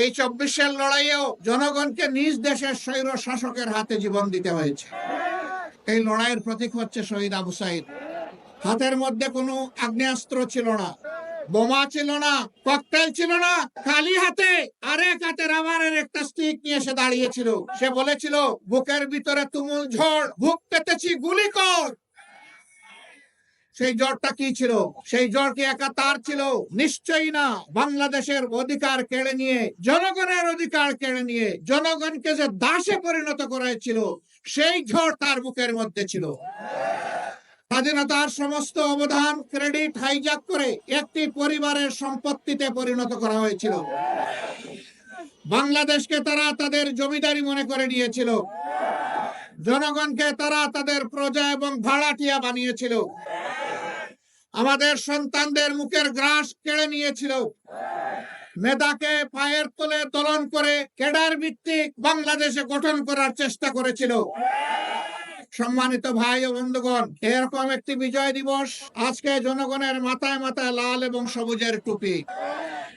এই চব্বিশের লড়াইয়েও জনগণকে নিজ দেশের স্বৈর শাসকের হাতে জীবন দিতে হয়েছে। এই লড়াইয়ের প্রতীক হচ্ছে শহীদ আবু সাইদ। হাতের মধ্যে কোনো আগ্নেয়াস্ত্র ছিল না, বোমা ছিল না, ককটেল ছিল না, খালি হাতে আরেক হাতে রাবারের একটা স্টিক নিয়ে সে দাঁড়িয়েছিল। সে বলেছিল, বুকের ভিতরে তুমুল ঝড় বুক পেতেছি, গুলি কর। সেই জ্বরটা কি ছিল? সেই জ্বর কি একা তার ছিল? নিশ্চয়ই না। বাংলাদেশের অধিকার কেড়ে নিয়ে, জনগণের অধিকার কেড়ে নিয়ে, জনগণকে যে দাসে পরিণত করেছিল, সেই ঝড় তার বুকের মধ্যে ছিল। স্বাধীনতার সমস্ত অবদান, ক্রেডিট হাইজাক করে একটি পরিবারের সম্পত্তিতে পরিণত করা হয়েছিল। বাংলাদেশকে তারা তাদের জমিদারি মনে করে নিয়েছিল। জনগণকে তারা তাদের প্রজা এবং ভাড়াটিয়া বানিয়েছিল। আমাদের সন্তানদের মুখের গ্রাস কেড়ে নিয়েছিল। মেধাকে পায়ের তলে দলন করে কেডার ভিত্তিক বাংলাদেশে গঠন করার চেষ্টা করেছিল। সম্মানিত ভাই ও বন্ধুগণ, এরকম একটি বিজয় দিবস আজকে জনগণের মাথায় মাথায় লাল এবং সবুজের টুপি।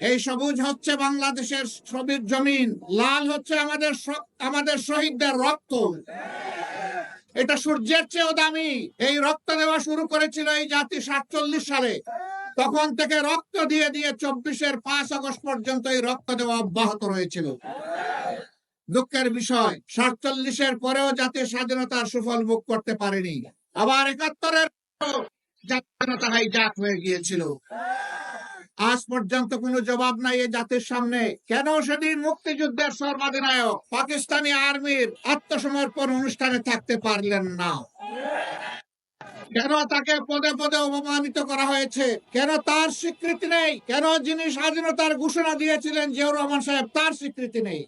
এই সবুজ হচ্ছে বাংলাদেশের সবুজ জমিন, লাল হচ্ছে আমাদের আমাদের শহীদদের রক্ত। এটা সূর্যের চেয়েও দামি। এই রক্ত দেওয়া শুরু করেছিল এই জাতি সাতচল্লিশ সালে। তখন থেকে রক্ত দিয়ে দিয়ে চব্বিশের পাঁচ আগস্ট পর্যন্ত এই রক্ত দেওয়া অব্যাহত রয়েছিল। দুঃখের বিষয়, সাতচল্লিশের পরেও জাতীয় স্বাধীনতার সুফল ভোগ করতে পারেনি। আবার একাত্তরের স্বাধীনতা হাইজাক হয়ে গিয়েছিল। আজ পর্যন্ত কোনো জবাব নাই এই জাতির সামনে। কেন সেদিন মুক্তিযুদ্ধের সর্বাধিনায়ক পাকিস্তানি আর্মির আত্মসমর্পণ অনুষ্ঠানে থাকতে পারলেন না? কেন তাকে পদে পদে অপমানিত করা হয়েছে? কেন তার স্বীকৃতি নেই? কেন যিনি স্বাধীনতার ঘোষণা দিয়েছিলেন জিয়াউর রহমান সাহেব, তার স্বীকৃতি নেই?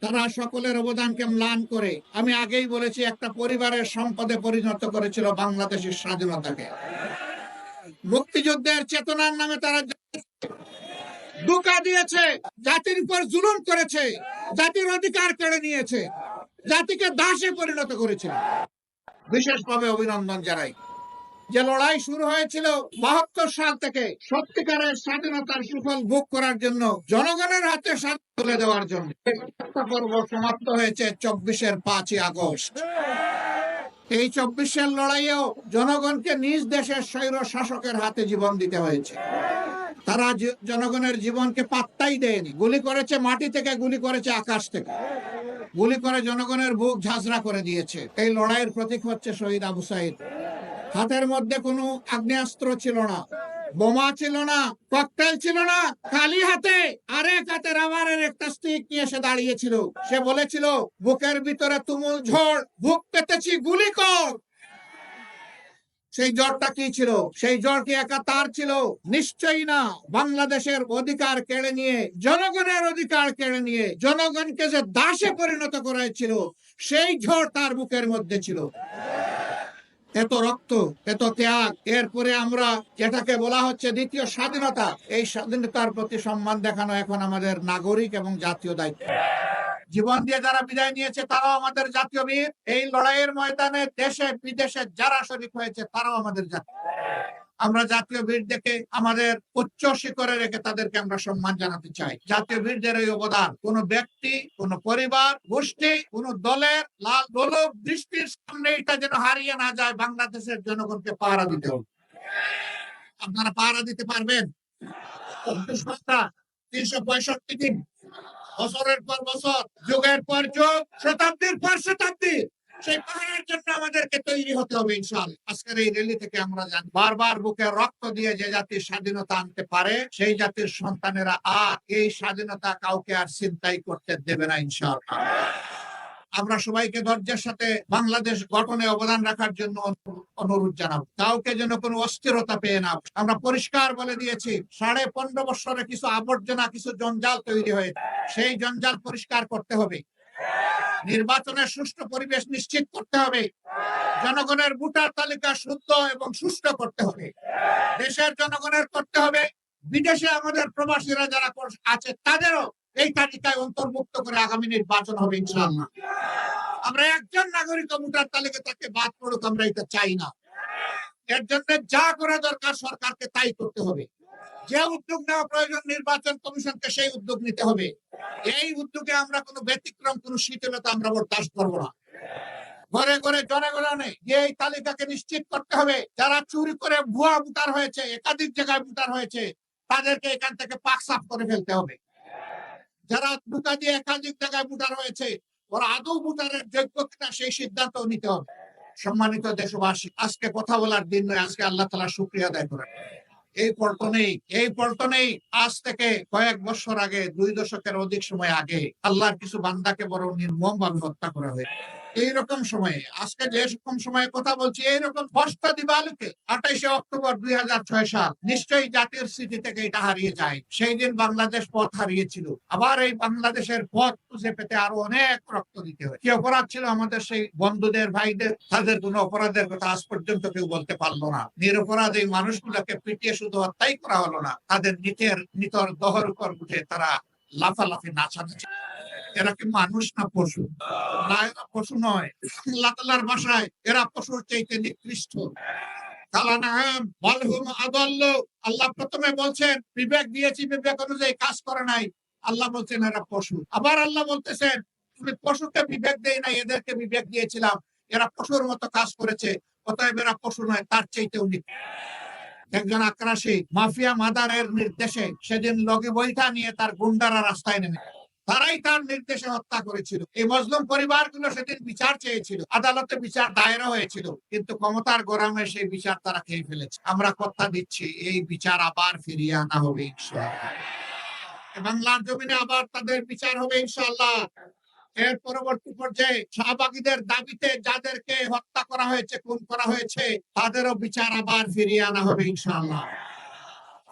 তারা সকলের অবদানকে ম্লান করে, আমি আগেই বলেছি, একটা পরিবারের সম্পদে পরিণত করেছিল বাংলাদেশের স্বাধীনতাকে। মুক্তিযুদ্ধের চেতনার নামে তারা ধোকা দিয়েছে, জাতির উপর জুলুম করেছে, জাতির অধিকার কেড়ে নিয়েছে, জাতিকে দাসে পরিণত করেছে। বিশেষভাবে অভিনন্দন জানাই যে লড়াই শুরু হয়েছিল বাহাত্তর সাল থেকে সত্যিকারের স্বাধীনতার সুফল ভোগ করার জন্য জনগণের হাতে তুলে দেওয়ার জন্য। সমাপ্ত হয়েছে চব্বিশের পাঁচই আগস্ট। এই চব্বিশের লড়াইয়েও জনগণকে নিজ দেশের স্বৈর শাসকের হাতে জীবন দিতে হয়েছে। তারা জনগণের জীবনকে পাত্তাই দেয়নি। গুলি করেছে মাটি থেকে, গুলি করেছে আকাশ থেকে। গুলি করে জনগণের বুক ঝাঁঝরা করে দিয়েছে। এই লড়াইয়ের প্রতীক হচ্ছে শহীদ আবু সাইদ। হাতের মধ্যে কোনো আগ্নেয়াস্ত্র ছিল না। বোমা ছিল না, ককটেল ছিল না, খালি হাতে আরেক হাতে রাবারের একটা স্টিক নিয়ে সে দাঁড়িয়েছিল। সে বলেছিল, বুকের ভিতরে তুমুল ঝড়, বুক পেতেছি গুলি কর। সেই জ্বরটা কি ছিল? সেই জ্বর কি একা তার ছিল? নিশ্চয়ই না। বাংলাদেশের অধিকার কেড়ে নিয়ে, জনগণের অধিকার কেড়ে নিয়ে, জনগণকে যে দাসে পরিণত করেছিল সেই ঝড় তার বুকের মধ্যে ছিল। এত রক্ত, এত ত্যাগ। এরপরে আমরা যেটাকে বলা হচ্ছে দ্বিতীয় স্বাধীনতা। এই স্বাধীনতার প্রতি সম্মান দেখানো এখন আমাদের নাগরিক এবং জাতীয় দায়িত্ব। জীবন দিয়ে যারা বিদায় নিয়েছে, তারাও আমাদের জাতীয় বীর। এই লড়াইয়ের ময়দানে দেশে বিদেশে যারা শরীর হয়েছে, তারাও আমাদের জাতীয় আমরা জাতীয় বীর দেখে আমাদের উচ্চ শিখরে রেখে তাদেরকে আমরা সম্মান জানাতে চাই। জাতীয় বীরদের এই অবদান। কোন ব্যক্তি, কোন পরিবার, গোষ্ঠী, কোন দলের লাল গোলক দৃষ্টির সামনে এটা যেন হারিয়ে না যায়, বাংলাদেশের জনগণকে পাহারা দিতে হবে। আপনারা পাহারা দিতে পারবেন? তিনশো পঁয়ষট্টি দিন। বছরের পর বছর, যুগের পর যুগ, শতাব্দীর পর শতাব্দী সেই পাহাড়ের জন্য আমাদেরকে তৈরি হতে হবে ইনশাল আজকের এই র্যালি থেকে আমরা জানি বারবার বুকে রক্ত দিয়ে যে জাতির স্বাধীনতা আনতে পারে, সেই জাতির সন্তানেরা আর এই স্বাধীনতা কাউকে আর চিন্তাই করতে দেবে না ইনশাল আমরা সবাইকে ধৈর্যের সাথে বাংলাদেশ গঠনে অবদান রাখার জন্য অনুরোধ জানাব। কাউকে যেন কোনো অস্থিরতা পেয়ে না আমরা পরিষ্কার বলে দিয়েছি, সাড়ে পনেরো বছরে কিছু আবর্জনা, কিছু জঞ্জাল তৈরি হয়েছে। সেই জঞ্জাল পরিষ্কার করতে হবে। নির্বাচনের সুষ্ঠু পরিবেশ নিশ্চিত করতে হবে। জনগণের ভোটার তালিকা শুদ্ধ এবং সুষ্ঠু করতে হবে। দেশের জনগণের করতে হবে। বিদেশে আমাদের প্রবাসীরা যারা আছে, তাদেরও এই তালিকায় অন্তর্ভুক্ত করে আগামী নির্বাচন হবে ইনশাআল্লাহ। আমরা একজন নাগরিক ভোটার তালিকা থেকে বাদ পড়ুক, আমরা এটা চাই না। এর জন্য যা করা দরকার সরকারকে তাই করতে হবে। যে উদ্যোগ নেওয়া প্রয়োজন নির্বাচন কমিশনকে সেই উদ্যোগ নিতে হবে। এই উদ্যোগে আমরা কোনো ব্যতিক্রম, কোনো শীতলতা আমরা বরদাস্ত করব না। ঘরে ঘরে জনগণে এই তালিকাকে নিশ্চিত করতে হবে। যারা চুরি করে ভুয়া ভোটার হয়েছে, একাধিক জায়গায় ভোটার হয়েছে, তাদেরকে এখান থেকে পাক সাফ করে ফেলতে হবে। যারা ঢুকা দিয়ে একাধিক জায়গায় ভোটার হয়েছে, ওরা আদৌ ভোটারের যোগ্য কিনা সেই সিদ্ধান্ত নিতে হবে। সম্মানিত দেশবাসী, আজকে কথা বলার দিন নয়, আজকে আল্লাহ তালা শুক্রিয়া আদায় করেন। এই পল্টনেই এই পল্টনেই আজ থেকে কয়েক বছর আগে, দুই দশকের অধিক সময় আগে আল্লাহর কিছু বান্দাকে বড় নির্মম ভাবে হত্যা করা হয়েছে। এইরকম সময়ে, আজকে যে রকম সময়ে কথা বলছি, এইরকম ষষ্ঠ দিবালুকে আঠাইশে অক্টোবর দুই ছয় সাল, নিশ্চয়ই জাতির স্মৃতি থেকে এটা হারিয়ে যায়। সেই দিন বাংলাদেশ পথ হারিয়েছিল। আবার এই বাংলাদেশের পথ খুঁজে পেতে আরও অনেক রক্ত দিতে হয়। কি অপরাধ ছিল আমাদের সেই বন্ধুদের, ভাইদের? তাদের কোনো অপরাধের কথা আজ পর্যন্ত কেউ বলতে পারল না। নিরপরাধ এই মানুষগুলোকে পিটিয়ে শুধু হত্যাই করা হলো না, তাদের নিতের নিতর দহর উপর উঠে তারা লাফালাফি নাচানাচি এরা কি মানুষ না পশু? না, এরা পশু নয়। তাআলার ভাষায় এরা পশুর চাইতে নিকৃষ্ট। আল্লাহ প্রথমে বলছেন, বিবেক দিয়েছি, বিবেক অনুযায়ী কাজ করে নাই। আল্লাহ বলছেন, এরা পশু। আবার আল্লাহ বলতেছেন, তুমি পশুকে বিবেক দেয় নাই, এদেরকে বিবেক দিয়েছিলাম। এরা পশুর মতো কাজ করেছে, অতএব এরা পশু নয়, তার চাইতেও একজন আক্রাসী, মাফিয়া মাদারের নির্দেশে সেদিন লগে বইটা নিয়ে তার গুন্ডারা রাস্তায় নেমে তারাই তার নির্দেশে হত্যা করেছিল। এই মজলুম পরিবারগুলো সেদিন বিচার চেয়েছিল। আদালতে বিচার দায়ের হয়েছিল। কিন্তু ক্ষমতার গরমে সেই বিচার তারা খেয়ে ফেলেছে। আমরা কথা দিচ্ছি, এই বিচার আবার ফিরিয়ে আনা হবে বাংলার জমিনে আবার তাদের বিচার হবে ইনশাল্লাহ এর পরবর্তী পর্যায়ে শাহবাগীদের দাবিতে যাদেরকে হত্যা করা হয়েছে, খুন করা হয়েছে, তাদেরও বিচার আবার ফিরিয়ে আনা হবে ইনশাআল্লাহ।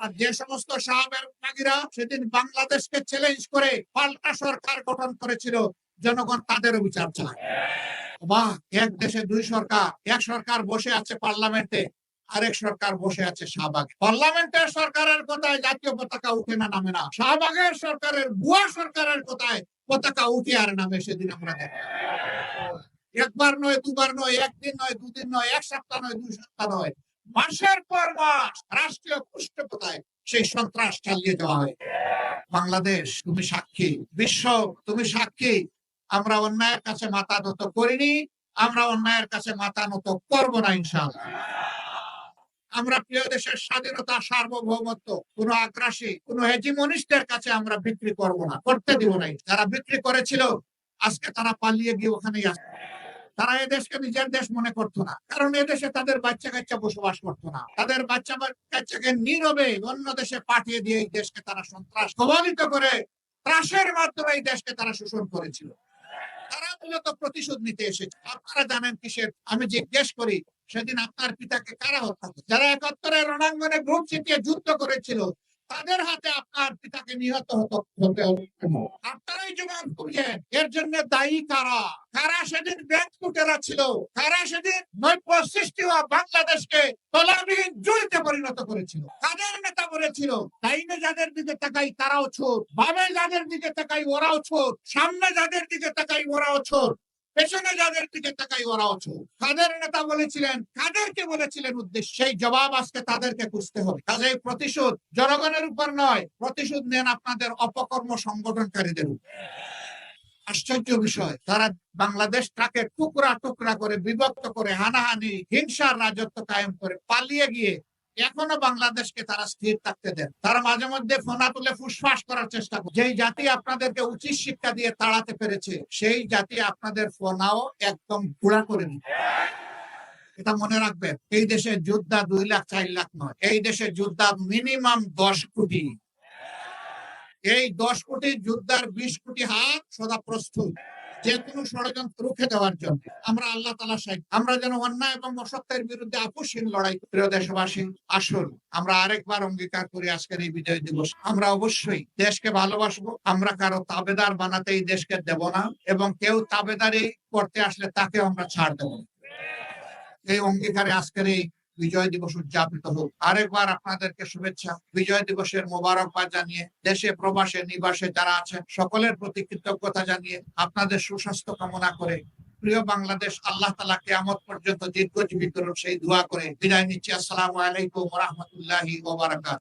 আর যে সমস্ত শাহবাগীরা সেদিন বাংলাদেশকে চ্যালেঞ্জ করে পাল্টা সরকার গঠন করেছিল, জনগণ তাদেরও বিচার চায় বা এক দেশে দুই সরকার, এক সরকার বসে আছে পার্লামেন্টে, আরেক সরকার বসে আছে শাহবাগে। পার্লামেন্টের সরকারের কথায় জাতীয় পতাকা উঠে না নামে না? শাহবাগের সরকারের বুয়া সরকারের কথায় পতাকা উঠে আর নামে সেদিন আমরা একবার নয়, দুবার নয়, একদিন নয়, দুদিন নয়, এক সপ্তাহ নয়, দুই সপ্তাহ নয়। মাসের পর মাস রাষ্ট্রীয় পৃষ্ঠপোষায় সেই সন্ত্রাস চালিয়ে দেওয়া হয়। বাংলাদেশ, তুমি সাক্ষী। বিশ্ব, তুমি সাক্ষী। আমরা অন্যায়ের কাছে মাথা নত করিনি, আমরা অন্যায়ের কাছে মাথা নত করব না, ইনশাআল্লাহ। আমরা প্রিয় দেশের স্বাধীনতা, সার্বভৌমত্ব, কোন আগ্রাসী, কোন হেজিমনিস্টের কাছে আমরা বিক্রি করব না, করতে দিব নাই যারা বিক্রি করেছিল, আজকে তারা পালিয়ে গিয়ে ওখানেই আসে তারা এদেশকে নিজের দেশ মনে করতো না। কারণ এদেশে তাদের বাচ্চা কাচ্চা বসবাস করতো না। তাদের বাচ্চা কাচ্চাকে নীরবে অন্য দেশে পাঠিয়ে দিয়ে এই দেশকে তারা সন্ত্রাস প্রভাবিত করে ত্রাসের মাধ্যমে এই দেশকে তারা শোষণ করেছিল। তারা মূলত প্রতিশোধ নিতে এসেছে। আপনারা জানেন কিসের? আমি জিজ্ঞেস করি, সেদিন আপনার পিতাকে কারা হত্যা যারা একাত্তরের রণাঙ্গনে গ্রুপ ছিটিয়ে যুদ্ধ করেছিল তাদের হাতে আপনার পিতাকে নিহত হতো হলো আপনারাই জবাব খুঁজেন এর জন্য দায়ী কারা? কারা সেদিন ব্যাংক লুটেরা ছিল? কারা সেদিন নৈপ সৃষ্টি হওয়া বাংলাদেশকে তলাবিহীন জুড়িতে পরিণত করেছিল? কাদের নেতা বলেছিল ডাইনে যাদের দিকে তাকাই তারাও ছোট বামে যাদের দিকে তাকাই ওরাও ছোট সামনে যাদের দিকে তাকাই ওরাও ছোট পেছনে যাদের দিকে তাকাই ওরাও ছোট কাদের নেতা বলেছিলেন? কাদেরকে বলেছিলেন উদ্দেশ্য? সেই জবাব আজকে তাদেরকে খুঁজতে হবে। কাজে প্রতিশোধ জনগণের উপর নয়, প্রতিশোধ নেন আপনাদের অপকর্ম সংগঠনকারীদের উপর। আশ্চর্য বিষয়, তারা বাংলাদেশ বাংলাদেশটাকে টুকরা টুকরা করে বিভক্ত করে হানাহানি, হিংসার রাজত্ব কায়েম করে পালিয়ে গিয়ে এখনও বাংলাদেশকে তারা স্থির থাকতে দেন। তারা মাঝে মধ্যে ফোনা তুলে ফুসফাস করার চেষ্টা করে। যেই জাতি আপনাদেরকে উচিত শিক্ষা দিয়ে তাড়াতে পেরেছে, সেই জাতি আপনাদের ফোনাও একদম ঘোড়া করে দিবে এটা মনে রাখবেন, এই দেশের যোদ্ধা দুই লাখ, চার লাখ নয়। এই দেশের যোদ্ধা মিনিমাম দশ কোটি। এই দশ কোটি যোদ্ধার বিশ কোটি হাত সদা প্রস্তুত। যে কোনো ষড়যন্ত্র রুখে দেওয়ার জন্য। আমরা আল্লাহ তালা সাহেব আমরা যেন অন্যায় এবং অসত্যের বিরুদ্ধে আপোষহীন লড়াই প্রিয় দেশবাসী, আসুন, আমরা আরেকবার অঙ্গীকার করি আজকের এই বিজয় দিবস। আমরা অবশ্যই দেশকে ভালোবাসবো। আমরা কারও তাবেদার বানাতে এই দেশকে দেব না এবং কেউ তাবেদারি করতে আসলে তাকে আমরা ছাড় দেব এই অঙ্গীকারে আজকের এই বিজয় দিবস উদযাপিত হোক। আরেকবার আপনাদেরকে শুভেচ্ছা। বিজয় দিবসের মোবারকবাদ জানিয়ে, দেশে প্রবাসে, নিবাসে যারা আছেন, সকলের প্রতি কৃতজ্ঞতা জানিয়ে আপনাদের সুস্বাস্থ্য কামনা করে প্রিয় বাংলাদেশ, আল্লাহ তালা কেয়ামত পর্যন্ত দীর্ঘজীবী করুন সেই দোয়া করে বিদায় নিচ্ছি। আসসালামু আলাইকুম রহমতুল্লাহি ওবারাকাত